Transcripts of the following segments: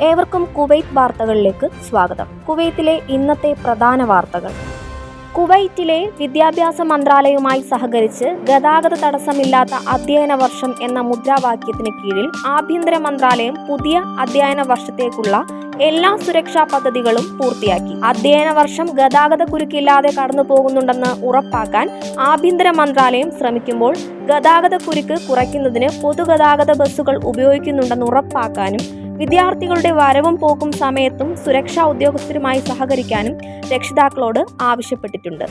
ഏവർക്കും കുവൈത്ത് വാർത്തകളിലേക്ക് സ്വാഗതം. കുവൈത്തിലെ ഇന്നത്തെ പ്രധാന വാർത്തകൾ. കുവൈറ്റിലെ വിദ്യാഭ്യാസ മന്ത്രാലയവുമായി സഹകരിച്ച് ഗതാഗത തടസ്സമില്ലാത്ത അധ്യയന വർഷം എന്ന മുദ്രാവാക്യത്തിന് കീഴിൽ ആഭ്യന്തര മന്ത്രാലയം പുതിയ അധ്യയന വർഷത്തേക്കുള്ള എല്ലാ സുരക്ഷാ പദ്ധതികളും പൂർത്തിയാക്കി. അധ്യയന വർഷം ഗതാഗത കുരുക്കില്ലാതെ കടന്നു പോകുന്നുണ്ടെന്ന് ഉറപ്പാക്കാൻ ആഭ്യന്തര മന്ത്രാലയം ശ്രമിക്കുമ്പോൾ ഗതാഗത കുരുക്ക് കുറയ്ക്കുന്നതിന് പൊതുഗതാഗത ബസ്സുകൾ ഉപയോഗിക്കുന്നുണ്ടെന്ന് ഉറപ്പാക്കാനും വിദ്യാർത്ഥികളുടെ വരവും പോക്കും സമയത്തും സുരക്ഷാ ഉദ്യോഗസ്ഥരുമായി സഹകരിക്കാനും രക്ഷിതാക്കളോട് ആവശ്യപ്പെട്ടിട്ടുണ്ട്.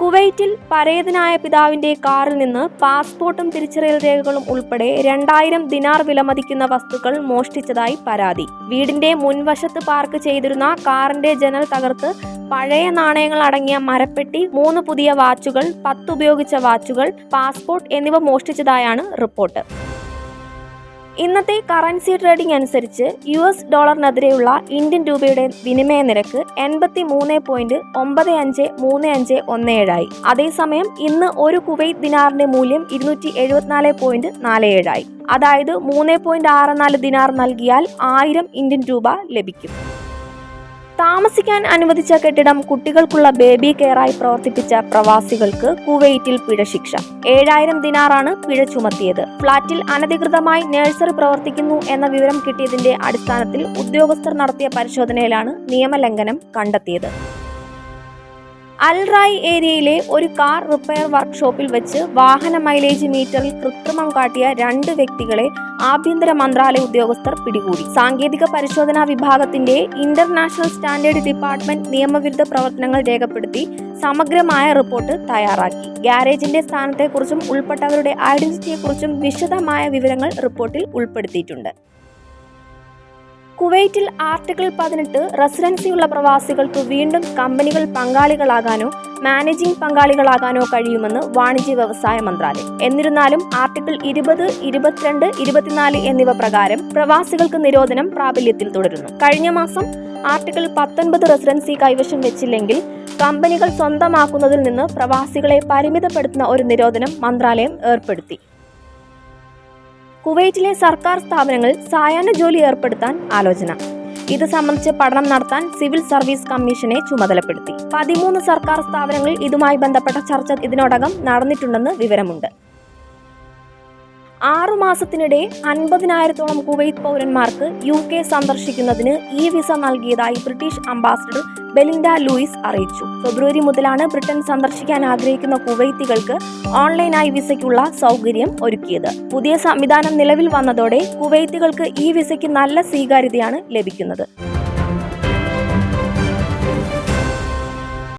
കുവൈറ്റിൽ പരേതനായ പിതാവിന്റെ കാറിൽ നിന്ന് പാസ്പോർട്ടും തിരിച്ചറിയൽ രേഖകളും ഉൾപ്പെടെ രണ്ടായിരം ദിനാർ വിലമതിക്കുന്ന വസ്തുക്കൾ മോഷ്ടിച്ചതായി പരാതി. വീടിന്റെ മുൻവശത്ത് പാർക്ക് ചെയ്തിരുന്ന കാറിന്റെ ജനൽ തകർത്ത് പഴയ നാണയങ്ങൾ അടങ്ങിയ മരപ്പെട്ടി മൂന്ന് പുതിയ വാച്ചുകൾ പത്ത് ഉപയോഗിച്ച വാച്ചുകൾ പാസ്പോർട്ട് എന്നിവ മോഷ്ടിച്ചതായാണ് റിപ്പോർട്ട്. ഇന്നത്തെ കറൻസി ട്രേഡിംഗ് അനുസരിച്ച് യു എസ് ഡോളറിനെതിരെയുള്ള ഇന്ത്യൻ രൂപയുടെ വിനിമയ നിരക്ക് എൺപത്തി മൂന്ന് പോയിന്റ് ഒമ്പത് അഞ്ച് മൂന്ന് അഞ്ച് ഒന്ന് ഏഴായി അതേസമയം ഇന്ന് ഒരു കുവൈറ്റ് ദിനാറിന്റെ മൂല്യം ഇരുന്നൂറ്റി എഴുപത്തിനാല് പോയിന്റ് നാല് ഏഴായി അതായത് മൂന്ന് പോയിന്റ് ആറ് നാല് ദിനാർ നൽകിയാൽ ആയിരം ഇന്ത്യൻ രൂപ ലഭിക്കും. താമസിക്കാൻ അനുവദിച്ച കെട്ടിടം കുട്ടികൾക്കുള്ള ബേബി കെയറായി പ്രവർത്തിപ്പിച്ച പ്രവാസികൾക്ക് കുവൈറ്റിൽ പിഴശിക്ഷ ഏഴായിരം ദിനാറാണ് പിഴ ചുമത്തിയത്. ഫ്ളാറ്റിൽ അനധികൃതമായി നഴ്സറി പ്രവർത്തിക്കുന്നു എന്ന വിവരം കിട്ടിയതിന്റെ അടിസ്ഥാനത്തിൽ ഉദ്യോഗസ്ഥർ നടത്തിയ പരിശോധനയിലാണ് നിയമലംഘനം കണ്ടെത്തിയത്. അൽറായ് ഏരിയയിലെ ഒരു കാർ റിപ്പയർ വർക്ക്ഷോപ്പിൽ വെച്ച് വാഹന മൈലേജ് മീറ്ററിൽ കൃത്രിമം കാട്ടിയ രണ്ട് വ്യക്തികളെ ആഭ്യന്തര മന്ത്രാലയ ഉദ്യോഗസ്ഥർ പിടികൂടി. സാങ്കേതിക പരിശോധനാ വിഭാഗത്തിന്റെ ഇന്റർനാഷണൽ സ്റ്റാൻഡേർഡ് ഡിപ്പാർട്ട്മെന്റ് നിയമവിരുദ്ധ പ്രവർത്തനങ്ങൾ രേഖപ്പെടുത്തി സമഗ്രമായ റിപ്പോർട്ട് തയ്യാറാക്കി. ഗ്യാരേജിന്റെ സ്ഥാനത്തെക്കുറിച്ചും ഉൾപ്പെട്ടവരുടെ ഐഡന്റിറ്റിയെക്കുറിച്ചും വിശദമായ വിവരങ്ങൾ റിപ്പോർട്ടിൽ ഉൾപ്പെടുത്തിയിട്ടുണ്ട്. കുവൈറ്റിൽ ആർട്ടിക്കിൾ പതിനെട്ട് റെസിഡൻസിയുള്ള പ്രവാസികൾക്ക് വീണ്ടും കമ്പനികൾ പങ്കാളികളാകാനോ മാനേജിംഗ് പങ്കാളികളാകാനോ കഴിയുമെന്ന് വാണിജ്യ വ്യവസായ മന്ത്രാലയം. എന്നിരുന്നാലും ആർട്ടിക്കിൾ ഇരുപത് ഇരുപത്തിരണ്ട് ഇരുപത്തിനാല് എന്നിവ പ്രകാരം പ്രവാസികൾക്ക് നിരോധനം പ്രാബല്യത്തിൽ തുടരുന്നു. കഴിഞ്ഞ മാസം ആർട്ടിക്കിൾ പത്തൊൻപത് റെസിഡൻസി കൈവശം വെച്ചില്ലെങ്കിൽ കമ്പനികൾ സ്വന്തമാക്കുന്നതിൽ നിന്ന് പ്രവാസികളെ പരിമിതപ്പെടുത്തുന്ന ഒരു നിരോധനം മന്ത്രാലയം ഏർപ്പെടുത്തി. കുവൈറ്റിലെ സർക്കാർ സ്ഥാപനങ്ങളിൽ സായാഹ്ന ജോലി ഏർപ്പെടുത്താൻ ആലോചന. ഇത് സംബന്ധിച്ച് പഠനം നടത്താൻ സിവിൽ സർവീസ് കമ്മീഷനെ ചുമതലപ്പെടുത്തി. പതിമൂന്ന് സർക്കാർ സ്ഥാപനങ്ങളിൽ ഇതുമായി ബന്ധപ്പെട്ട ചർച്ച ഇതിനോടകം നടന്നിട്ടുണ്ടെന്ന് വിവരമുണ്ട്. ആറു മാസത്തിനിടെ അൻപതിനായിരത്തോളം കുവൈത്ത് പൗരന്മാർക്ക് യു കെ സന്ദർശിക്കുന്നതിന് ഇ വിസ നൽകിയതായി ബ്രിട്ടീഷ് അംബാസഡർ ബെലിൻഡ ലൂയിസ് അറിയിച്ചു. ഫെബ്രുവരി മുതലാണ് ബ്രിട്ടൻ സന്ദർശിക്കാൻ ആഗ്രഹിക്കുന്ന കുവൈത്തികൾക്ക് ഓൺലൈനായി വിസയ്ക്കുള്ള സൗകര്യം ഒരുക്കിയത്. പുതിയ സംവിധാനം നിലവിൽ വന്നതോടെ കുവൈത്തികൾക്ക് ഈ വിസയ്ക്ക് നല്ല സ്വീകാര്യതയാണ് ലഭിക്കുന്നത്.